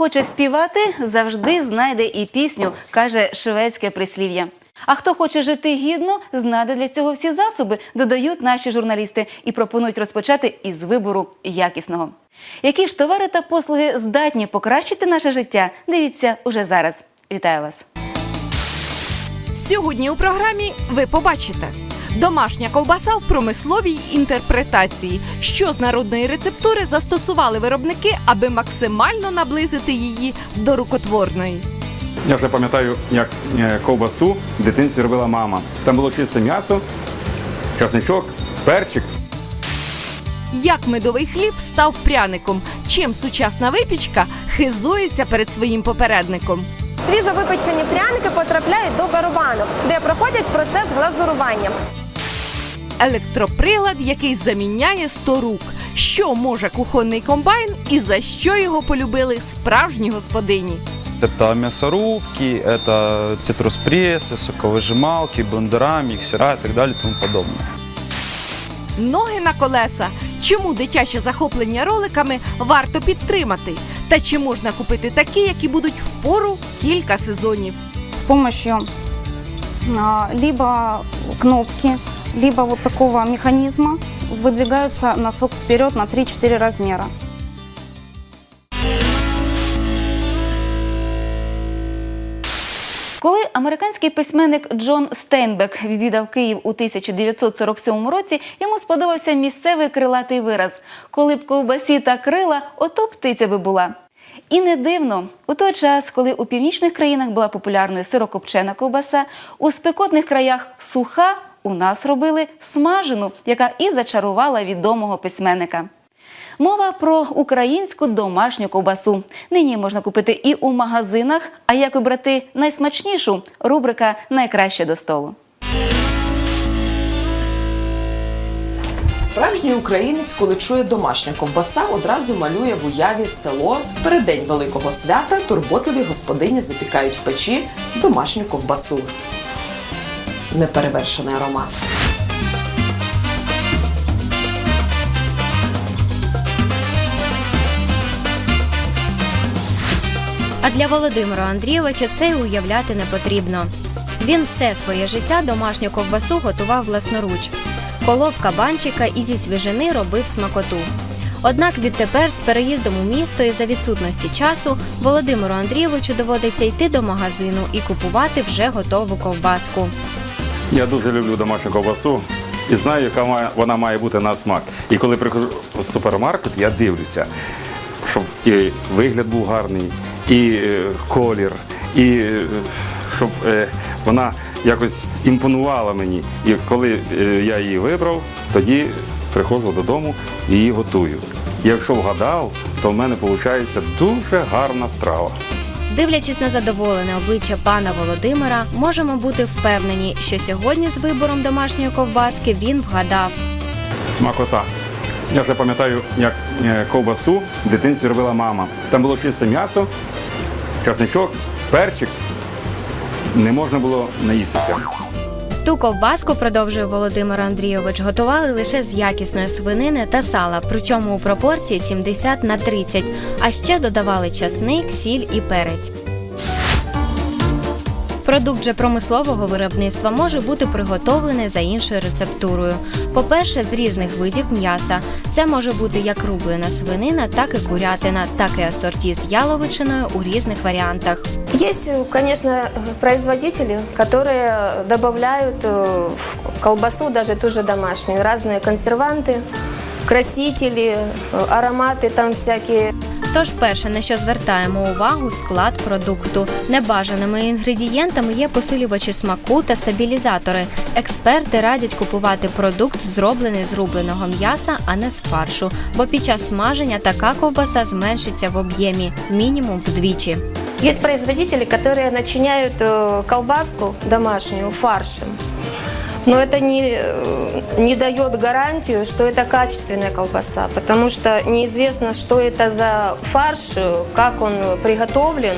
хоче співати, завжди знайде і пісню, каже шведське прислів'я. А хто хоче жити гідно, знайде для цього всі засоби, додають наші журналісти і пропонують розпочати із вибору якісного. Які ж товари та послуги здатні покращити наше життя? Дивіться уже зараз. Вітаю вас! Сьогодні у програмі ви побачите домашня ковбаса в промисловій інтерпретації, що з народної рецептури застосували виробники, аби максимально наблизити її до рукотворної. Я вже пам'ятаю, як е, ковбасу в дитинстві робила мама. Там було чисте м'ясо, часничок, перчик. Як медовий хліб став пряником, чим сучасна випічка хизується перед своїм попередником. Свіжовипечені пряники потрапляють до барабанок, де проходять процес глазурування Електроприлад, який заміняє 100 рук. Що може кухонний комбайн і за що його полюбили справжні господині? Это мясорубки, это цитрус-прессы, соковыжималки, блендера, миксера и так далее и тому подобное. Ноги на колеса. Чому дитяче захоплення роликами варто підтримати? Та чи можна купити такі, які будуть впору кілька сезонів? с помощью а, либо кнопки, либо вот такого механизма выдвигается носок вперед на 3-4 размера. Коли американський письменник Джон Стейнбек відвідав Київ у 1947 році, йому сподобався місцевий крилатий вираз: коли б ковбасі та крила, ото птиця би була. І не дивно, у той час, коли у північних країнах була популярною сирокопчена ковбаса, у спекотних краях суха у нас робили смажену, яка і зачарувала відомого письменника. Мова про українську домашню ковбасу. Нині можна купити і у магазинах. А як вибрати найсмачнішу? Рубрика Найкраще до столу. Справжній українець, коли чує домашня ковбаса, одразу малює в уяві село. Переддень великого свята турботливі господині запікають в печі домашню ковбасу. Неперевершений аромат. А для Володимира Андрійовича це й уявляти не потрібно. Він все своє життя домашню ковбасу готував власноруч. Колов кабанчика і зі свіжини робив смакоту. Однак відтепер з переїздом у місто і за відсутності часу Володимиру Андрійовичу доводиться йти до магазину і купувати вже готову ковбаску. Я дуже люблю домашню ковбасу і знаю, яка має- вона має бути на смак. І коли приходжу в супермаркет, я дивлюся, щоб і вигляд був гарний, і е, колір, і е, щоб е, вона якось імпонувала мені. І коли я її вибрав, тоді приходжу додому і її готую. Якщо вгадав, то в мене виходить дуже гарна страва. Дивлячись на задоволене обличчя пана Володимира, можемо бути впевнені, що сьогодні з вибором домашньої ковбаски він вгадав. Смакота. Я вже пам'ятаю, як е, ковбасу в дитинці робила мама. Там було чисте м'ясо, часничок, перчик. Не можна було наїстися. Ту ковбаску, продовжує Володимир Андрійович, готували лише з якісної свинини та сала, причому у пропорції 70 на 30, а ще додавали часник, сіль і перець. Продукт же промислового виробництва може бути приготовлений за іншою рецептурою. По-перше, з різних видів м'яса. Це може бути як рублена свинина, так і курятина, так і асорті з яловичиною у різних варіантах. Есть, конечно, производители, которые добавляют э, в колбасу, даже ту же домашнюю, разные консерванты, красители, э, ароматы там всякие. Тож, перше, на що звертаємо увагу, склад продукту. Небажаними інгредієнтами є посилювачі смаку та стабілізатори. Експерти радять купувати продукт, зроблений з рубленого м'яса, а не з фаршу, бо під час смаження така ковбаса зменшиться в об'ємі мінімум вдвічі. Есть производители, которые начиняют э, колбаску домашнюю фаршем. Но это не, э, не дает гарантию, что это качественная колбаса, потому что неизвестно, что это за фарш, э, как он приготовлен,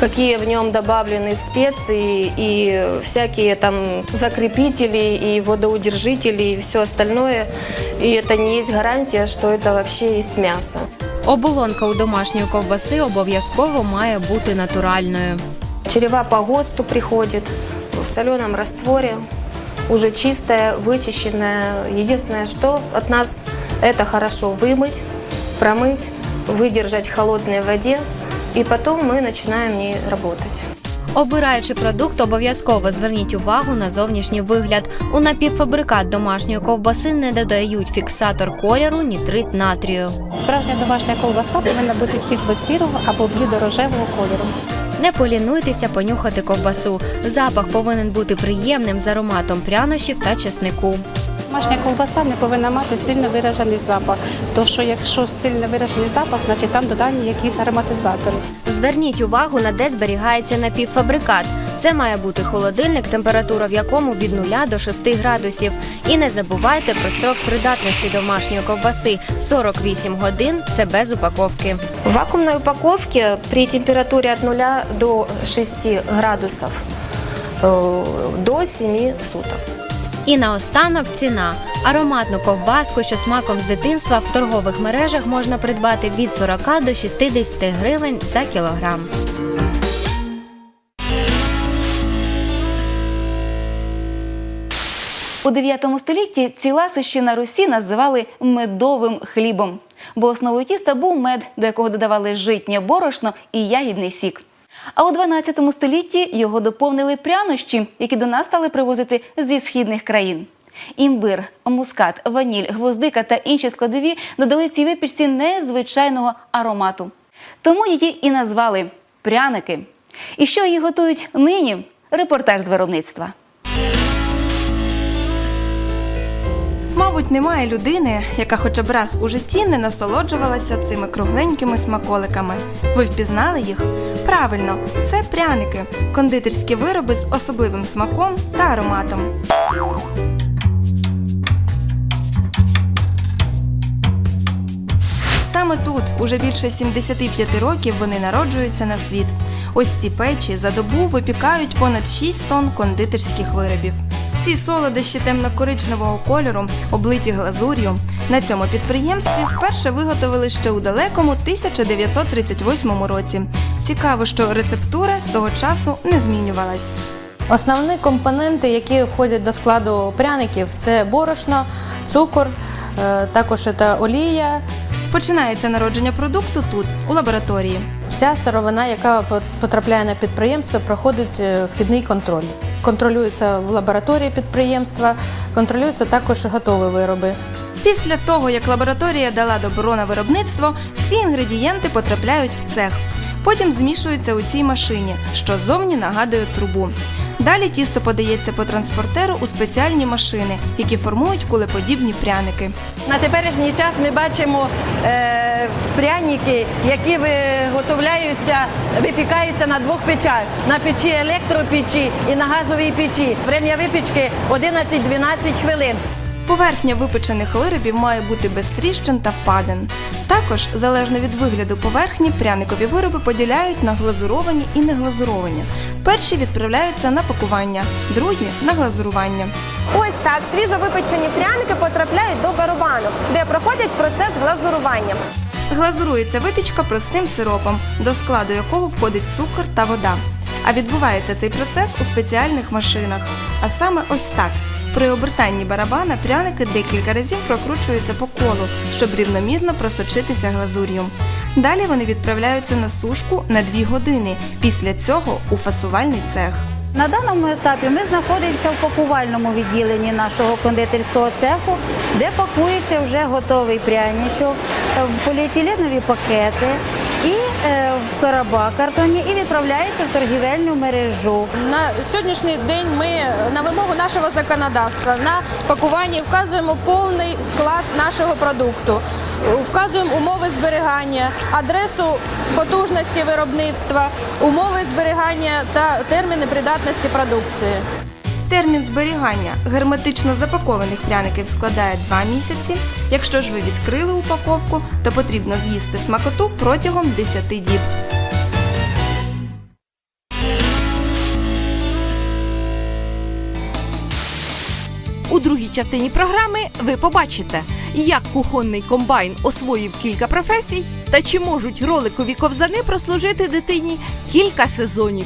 какие в нем добавлены специи и всякие там закрепители и водоудержители и все остальное. И это не есть гарантия, что это вообще есть мясо. Оболонка у домашньої ковбаси обов'язково має бути натуральною. Черева по ГОСТу приходит в соленом растворе, уже чистая, вычищенная. Единственное, что от нас это хорошо вымыть, промыть, выдержать в холодной воде, и потом мы начинаем в ней работать. Обираючи продукт, обов'язково зверніть увагу на зовнішній вигляд. У напівфабрикат домашньої ковбаси не додають фіксатор кольору, нітрит натрію. Справжня домашня ковбаса повинна бути світло-сірого або блідо-рожевого кольору. Не полінуйтеся понюхати ковбасу. Запах повинен бути приємним з ароматом прянощів та чеснику. Домашня ковбаса не повинна мати сильно виражений запах. То що якщо сильно виражений запах, значить там додані якісь ароматизатори. Зверніть увагу на де зберігається напівфабрикат. Це має бути холодильник, температура в якому від 0 до 6 градусів. І не забувайте про строк придатності домашньої ковбаси 48 годин. Це без упаковки. В упаковке при температуре от 0 до 6 градусов э, до 7 суток. І наостанок ціна. Ароматну ковбаску, що смаком з дитинства в торгових мережах можна придбати від 40 до 60 гривень за кілограм. У 9 столітті ці ласощі на Русі називали медовим хлібом, бо основою тіста був мед, до якого додавали житнє борошно і ягідний сік. А у 12 столітті його доповнили прянощі, які до нас стали привозити зі східних країн. Імбир, мускат, ваніль, гвоздика та інші складові додали цій випічці незвичайного аромату. Тому її і назвали пряники. І що її готують нині? Репортаж з виробництва. Мабуть, немає людини, яка хоча б раз у житті не насолоджувалася цими кругленькими смаколиками. Ви впізнали їх? Правильно, це пряники, кондитерські вироби з особливим смаком та ароматом. Саме тут, уже більше 75 років, вони народжуються на світ. Ось ці печі за добу випікають понад 6 тонн кондитерських виробів. Ці солодощі темно-коричневого кольору, облиті глазур'ю, на цьому підприємстві вперше виготовили ще у далекому 1938 році. Цікаво, що рецептура з того часу не змінювалась. Основні компоненти, які входять до складу пряників, це борошно, цукор, е, також це олія, Починається народження продукту тут, у лабораторії. Вся сировина, яка потрапляє на підприємство, проходить е, вхідний контроль. Контролюється в лабораторії підприємства, контролюються також готові вироби. Після того, як лабораторія дала добро на виробництво, всі інгредієнти потрапляють в цех. Потім змішуються у цій машині, що зовні нагадує трубу. Далі тісто подається по транспортеру у спеціальні машини, які формують кулеподібні пряники. На теперішній час ми бачимо е, пряники, які виготовляються, випікаються на двох печах: на печі електропечі і на газовій печі. Время випічки 11-12 хвилин. Поверхня випечених виробів має бути без тріщин та впадин. Також, залежно від вигляду поверхні, пряникові вироби поділяють на глазуровані і неглазуровані. Перші відправляються на пакування, другі на глазурування. Ось так свіжо випечені пряники потрапляють до барабанок, де проходять процес глазурування. Глазурується випічка простим сиропом, до складу якого входить цукор та вода. А відбувається цей процес у спеціальних машинах. А саме ось так. При обертанні барабана пряники декілька разів прокручуються по колу, щоб рівномірно просочитися глазур'ю. Далі вони відправляються на сушку на 2 години. Після цього у фасувальний цех. На даному етапі ми знаходимося в пакувальному відділенні нашого кондитерського цеху, де пакується вже готовий пряничок е, в поліетиленові пакети і е, в короба картонні і відправляється в торгівельну мережу. На сьогоднішній день ми на вимогу нашого законодавства на пакуванні вказуємо повний склад нашого продукту, вказуємо умови зберігання, адресу потужності виробництва, умови зберігання та терміни придатності продукції. Термін зберігання герметично запакованих пряників складає 2 місяці. Якщо ж ви відкрили упаковку, то потрібно з'їсти смакоту протягом 10 діб. Частині програми ви побачите, як кухонний комбайн освоїв кілька професій та чи можуть роликові ковзани прослужити дитині кілька сезонів.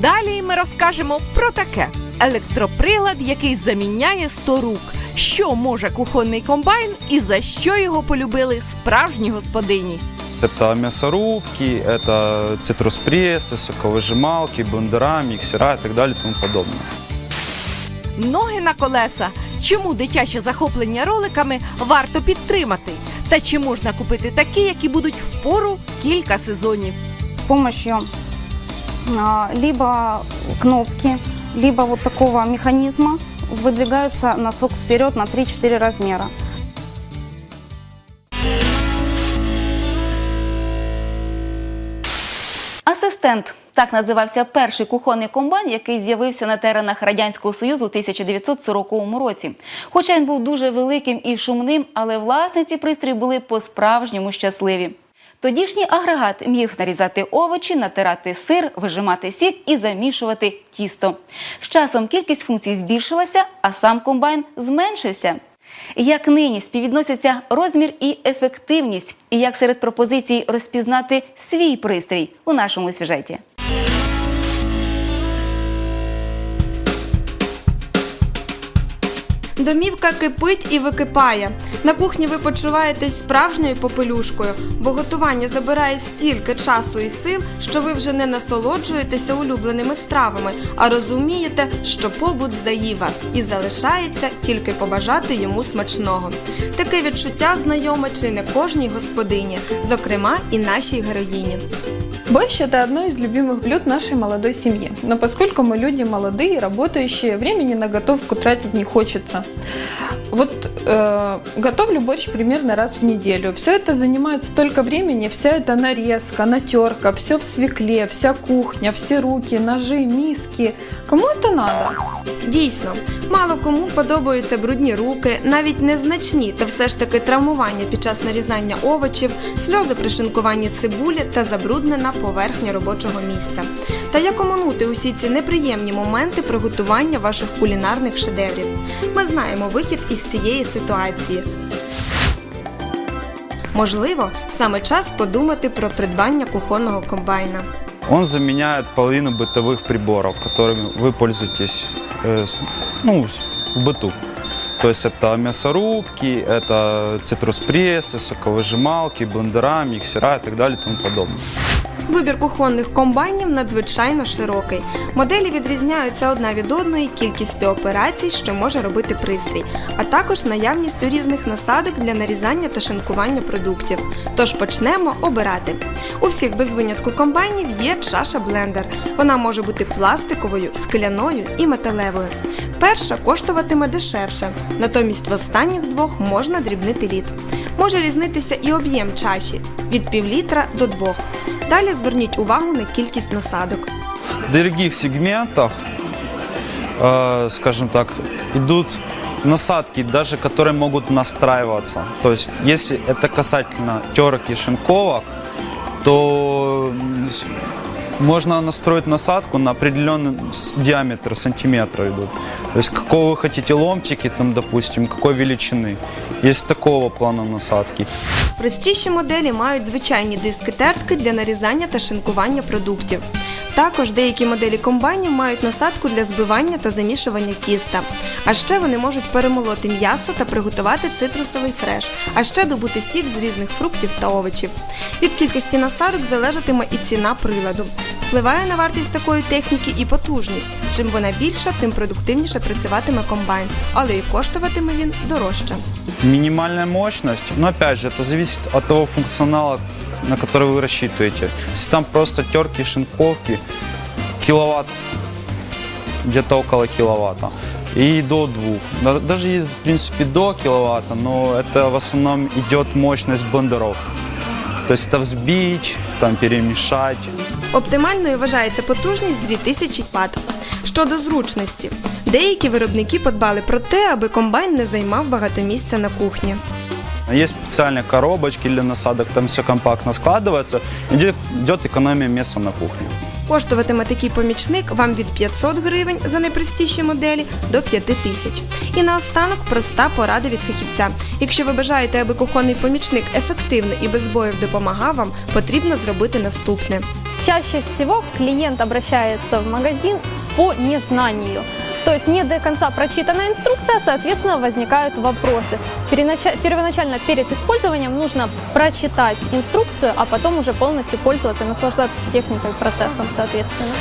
Далі ми розкажемо про таке: електроприлад, який заміняє 100 рук Що може кухонний комбайн і за що його полюбили справжні господині? Это мясорубки, это цитрус-прессы, соковыжималки, блендера, миксера и так далее и тому подобное. Ноги на колеса. Чому дитяче захоплення роликами варто підтримати? Та чи можна купити такі, які будуть впору кілька сезонів? С помощью а, либо кнопки, либо вот такого механизма выдвигается носок вперед на 3-4 размера. Асистент так називався перший кухонний комбайн, який з'явився на теренах радянського союзу у 1940 році. Хоча він був дуже великим і шумним, але власниці пристрій були по-справжньому щасливі. Тодішній агрегат міг нарізати овочі, натирати сир, вижимати сік і замішувати тісто. З часом кількість функцій збільшилася, а сам комбайн зменшився. Як нині співвідносяться розмір і ефективність, і як серед пропозицій розпізнати свій пристрій у нашому сюжеті. Домівка кипить і википає. На кухні ви почуваєтесь справжньою попелюшкою, бо готування забирає стільки часу і сил, що ви вже не насолоджуєтеся улюбленими стравами, а розумієте, що побут заїв вас і залишається тільки побажати йому смачного. Таке відчуття знайоме чи не кожній господині, зокрема і нашій героїні. Борщ – это одно из любимых блюд нашей молодой семьи. Но поскольку мы люди молодые, работающие, времени на готовку тратить не хочется. Вот э, готовлю борщ примерно раз в неделю. Все это занимает столько времени, вся эта нарезка, натерка, все в свекле, вся кухня, все руки, ножи, миски. Кому это надо? Дійсно, мало кому подобаються брудні руки, навіть незначні, та все ж таки травмування під час нарізання овочів, сльози при шинкуванні цибулі та забруднена поверхня робочого місця. Та як оминути усі ці неприємні моменти приготування ваших кулінарних шедеврів? Ми знаємо вихід із цієї ситуації. Можливо, саме час подумати про придбання кухонного комбайна. Он заменяет половину бытовых приборов, которыми вы пользуетесь э, с- ну, с- в быту. То есть это мясорубки, это цитрус-прессы, соковыжималки, блендера, миксера и так далее и тому подобное. Вибір кухонних комбайнів надзвичайно широкий. Моделі відрізняються одна від одної кількістю операцій, що може робити пристрій, а також наявністю різних насадок для нарізання та шинкування продуктів. Тож почнемо обирати. У всіх без винятку комбайнів є чаша блендер. Вона може бути пластиковою, скляною і металевою. Перша коштуватиме дешевше, натомість в останніх двох можна дрібнити лід. Може різнитися і об'єм чаші від півлітра до двох. Далі зверніть увагу на кількість насадок. В дорогих сегментах, э, скажем так, идут насадки, даже которые могут настраиваться. То есть, если это касательно терок и шинковок, то м, с- можно настроить насадку на определенный с- диаметр, сантиметра идут. То есть, какого вы хотите ломтики, там, допустим, какой величины. Есть такого плана насадки. Простіші моделі мають звичайні диски тертки для нарізання та шинкування продуктів. Також деякі моделі комбайнів мають насадку для збивання та замішування тіста. А ще вони можуть перемолоти м'ясо та приготувати цитрусовий фреш, а ще добути сік з різних фруктів та овочів. Від кількості насадок залежатиме і ціна приладу. Впливає на вартість такої техніки і потужність. Чим вона більша, тим продуктивніше працюватиме комбайн, але і коштуватиме він дорожче. Минимальная мощность, но опять же, это зависит от того функционала, на который вы рассчитываете. Если там просто терки, шинковки, киловатт, где-то около киловатта, и до двух. Да- Даже есть, в принципе, до киловатта, но это в основном идет мощность блендеров. То есть это взбить, там перемешать. Оптимальною вважається потужність 2000 Вт. Щодо зручності, деякі виробники подбали про те, аби комбайн не займав багато місця на кухні. Есть специальные коробочки для насадок, там все компактно складывается. Идет, идет экономия места на кухне. Коштуватиме такий помічник вам від 500 гривень за найпростіші моделі до 5 тисяч. І наостанок проста порада від фахівця. Якщо ви бажаєте, аби кухонний помічник ефективно і без боїв допомагав вам, потрібно зробити наступне. Чаще всего клиент обращается в магазин по незнанию. То есть не до конца прочитана инструкция, соответственно, возникают вопросы. Первоначально перед использованием нужно прочитать инструкцию, а потом уже полностью пользоваться и наслаждаться техникой, процессом, соответственно.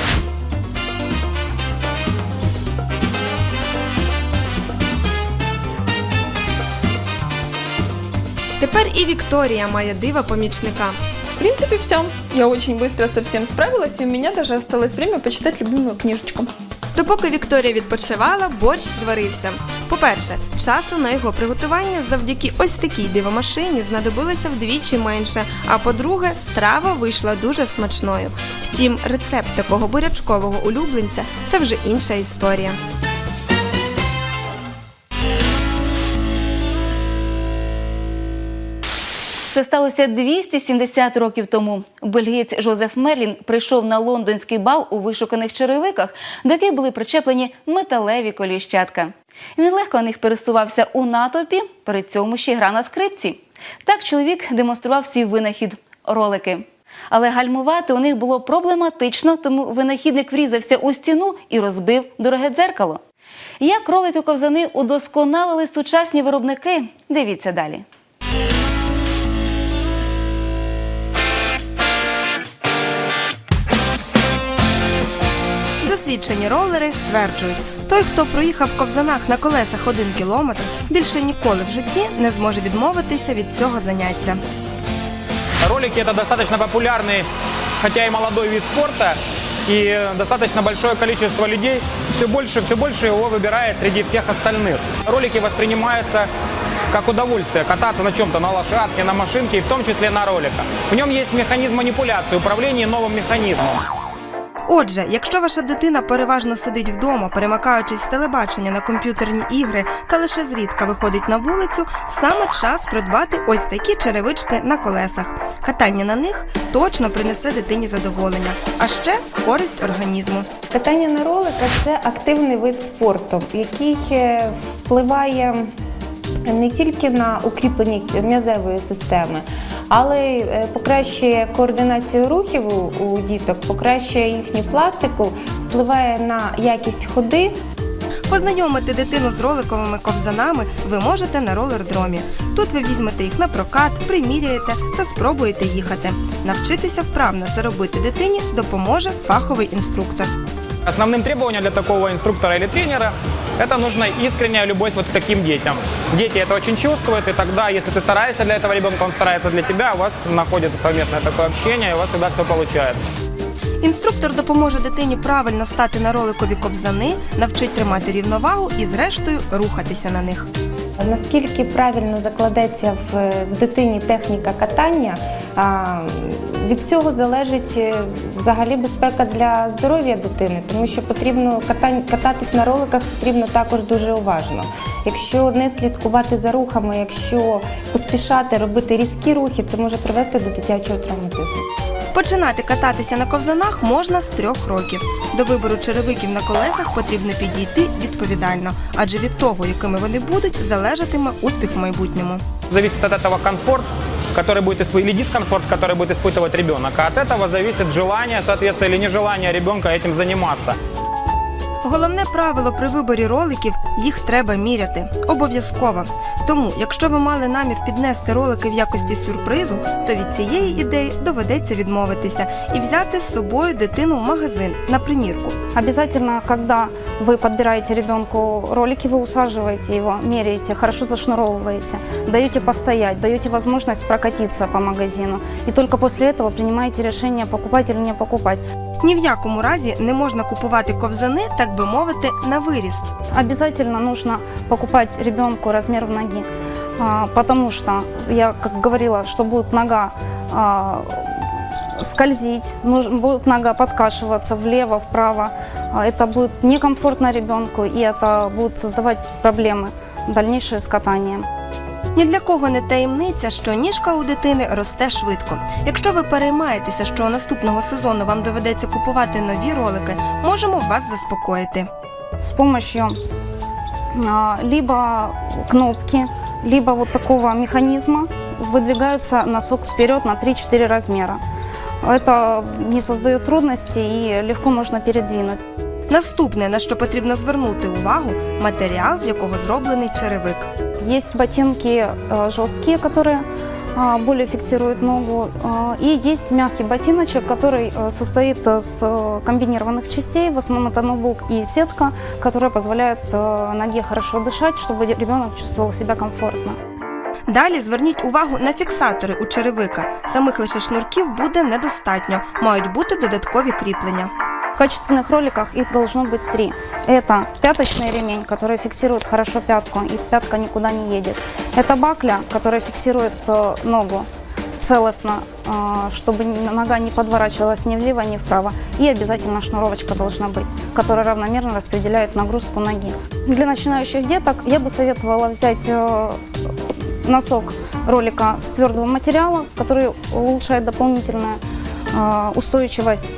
Тепер і Вікторія має дива помічника. В принципе, все. Я очень быстро со всем справилась, и у меня даже осталось время почитать любимую книжечку. Допоки Вікторія відпочивала, борщ зварився. По-перше, часу на його приготування завдяки ось такій дивомашині знадобилося вдвічі менше. А по-друге, страва вийшла дуже смачною. Втім, рецепт такого бурячкового улюбленця це вже інша історія. Це сталося 270 років тому. Бельгієць Жозеф Мерлін прийшов на лондонський бал у вишуканих черевиках, до яких були причеплені металеві коліщатка. Він легко них пересувався у натовпі, при цьому ще гра на скрипці. Так чоловік демонстрував свій винахід ролики. Але гальмувати у них було проблематично, тому винахідник врізався у стіну і розбив дороге дзеркало. Як ролики ковзани удосконалили сучасні виробники? Дивіться далі. Досвідчені ролери стверджують, той, хто проїхав в ковзанах на колесах один кілометр, більше ніколи в житті не зможе відмовитися від цього заняття. Ролики это достаточно популярный, хотя и молодой вид спорта, и достаточно большое количество людей все больше, все больше его выбирает среди всех остальных. Ролики воспринимаются как удовольствие кататься на чем-то, на лошадке, на машинке, и в том числе на роликах. В нем есть механизм манипуляции, управления новым механизмом. Отже, якщо ваша дитина переважно сидить вдома, перемикаючись з телебачення на комп'ютерні ігри та лише зрідка виходить на вулицю, саме час придбати ось такі черевички на колесах. Катання на них точно принесе дитині задоволення, а ще користь організму. Катання на роликах це активний вид спорту, який е, впливає не тільки на укріплення м'язевої системи, але й е, покращує координацію рухів у, діток, покращує їхню пластику, впливає на якість ходи. Познайомити дитину з роликовими ковзанами ви можете на ролердромі. Тут ви візьмете їх на прокат, приміряєте та спробуєте їхати. Навчитися вправно це робити дитині допоможе фаховий інструктор. Основным требованием для такого инструктора или тренера это нужна искренняя любовь вот к таким детям. Дети это очень чувствуют, и тогда, если ты стараешься для этого ребенка, он старается для тебя, у вас находится совместное такое общение, и у вас всегда все получается. Інструктор допоможе дитині правильно стати на роликові ковзани, навчить тримати рівновагу і, зрештою, рухатися на них. Наскільки правильно закладеться в, в дитині техніка катання, а, від цього залежить е, взагалі безпека для здоров'я дитини, тому що потрібно кататись на роликах потрібно також дуже уважно. Якщо не слідкувати за рухами, якщо поспішати робити різкі рухи, це може привести до дитячого травматизму. Починати кататися на ковзанах можна з трьох років. До вибору черевиків на колесах потрібно підійти відповідально, адже від того, якими вони будуть, залежатиме успіх в майбутньому. Зависит от этого комфорт, который будет испытывать, или дискомфорт, который будет испытывать ребенок. А от этого зависит желание, соответственно, или нежелание ребенка этим заниматься. Головне правило при виборі роликів їх треба міряти обов'язково. Тому, якщо ви мали намір піднести ролики в якості сюрпризу, то від цієї ідеї доведеться відмовитися і взяти з собою дитину в магазин на примірку. Обязательно, когда вы подбираете ребенку ролики, вы усаживаете его, меряете, хорошо зашнуровываете, даете постоять, даете возможность прокатиться по магазину. И только после этого принимаете решение, покупать или не покупать. Ні в якому разі не можна купувати ковзани, Так би мовити, на виріст. Обязательно нужно покупать ребенку размер в ноги, а, потому что, я как говорила, что будет нога а, скользить, будет нога подкашиваться влево, вправо. А, Это будет некомфортно ребенку, и это будет создавать проблемы дальнейшее с катанием. Ні для кого не таємниця, що ніжка у дитини росте швидко. Якщо ви переймаєтеся, що наступного сезону вам доведеться купувати нові ролики, можемо вас заспокоїти. С помощью а, либо кнопки, либо вот такого механизма выдвигается носок вперед на 3-4 размера. Это не создает трудностей и легко можно передвинуть. Наступне, на що потрібно звернути увагу, матеріал, з якого зроблений черевик. Есть ботинки э, жесткие, которые а, более фиксируют ногу. а, И есть мягкий ботиночек, который э, состоит из э, комбинированных частей. В основном это ноутбук и сетка, которая позволяет э, ноге хорошо дышать, чтобы ребенок чувствовал себя комфортно. Далі зверніть увагу на фіксатори у черевика. Самих лише шнурків буде недостатньо, мають бути додаткові кріплення. Качественных роликах их должно быть три. Это пяточный ремень, который фиксирует хорошо пятку, и пятка никуда не едет. Это бакля, которая фиксирует э, ногу целостно, э, чтобы нога не подворачивалась ни влево, ни вправо. И обязательно шнуровочка должна быть, которая равномерно распределяет нагрузку ноги. Для начинающих деток я бы советовала взять э, носок ролика с твердого материала, который улучшает дополнительную устойчивость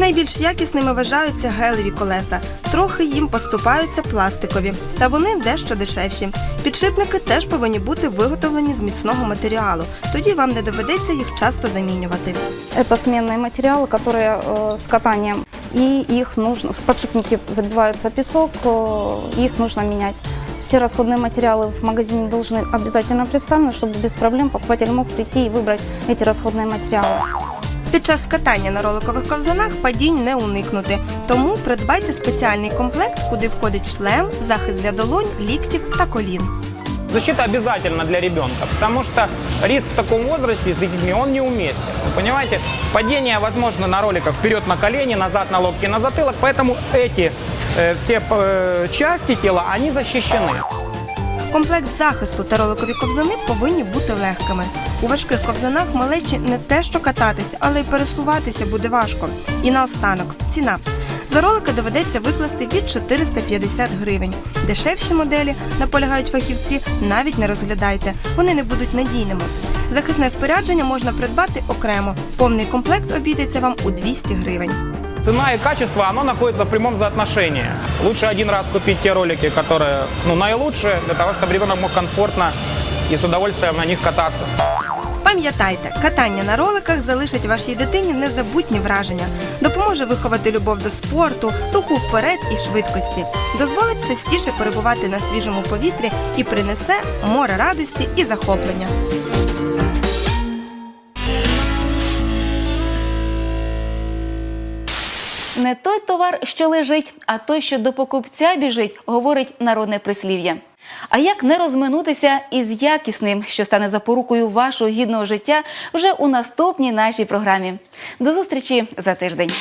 Найбільш якісними вважаються гелеві колеса. Трохи їм поступаються пластикові, та вони дещо дешевші. Підшипники теж повинні бути виготовлені з міцного матеріалу. Тоді вам не доведеться їх часто замінювати. Это сменные материалы, которые э, с катанием. И их нужно, в подшипники забивается песок, э, их нужно менять. Все расходные материалы в магазине должны обязательно представлены, чтобы без проблем покупатель мог прийти и выбрать эти расходные материалы. Під час катання на роликових ковзанах падінь не уникнути. Тому придбайте спеціальний комплект, куди входить шлем, захист для долонь, ліктів та колін. Защита обязательно для ребенка, потому что риск в таком возрасте с детьми, он неуместен. Вы понимаете, падение возможно на роликах вперед на колени, назад на локти, на затылок, поэтому эти э, все э, части тела, они защищены. Комплект захисту та роликові ковзани повинні бути легкими. У важких ковзанах малечі не те, що кататися, але й пересуватися буде важко. І наостанок ціна. За ролики доведеться викласти від 450 гривень. Дешевші моделі, наполягають фахівці, навіть не розглядайте. Вони не будуть надійними. Захисне спорядження можна придбати окремо. Повний комплект обійдеться вам у 200 гривень. Цена и качество, оно находится в прямом соотношении. Лучше один раз купить те ролики, которые ну, наилучшие, для того, чтобы ребенок мог комфортно и с удовольствием на них кататься. Пам'ятайте, катання на роликах залишить вашій дитині незабутні враження, допоможе виховати любов до спорту, руху вперед і швидкості, дозволить частіше перебувати на свіжому повітрі і принесе море радості і захоплення. Не той товар, що лежить, а той, що до покупця біжить, говорить народне прислів'я. А як не розминутися із якісним, що стане запорукою вашого гідного життя вже у наступній нашій програмі. До зустрічі за тиждень.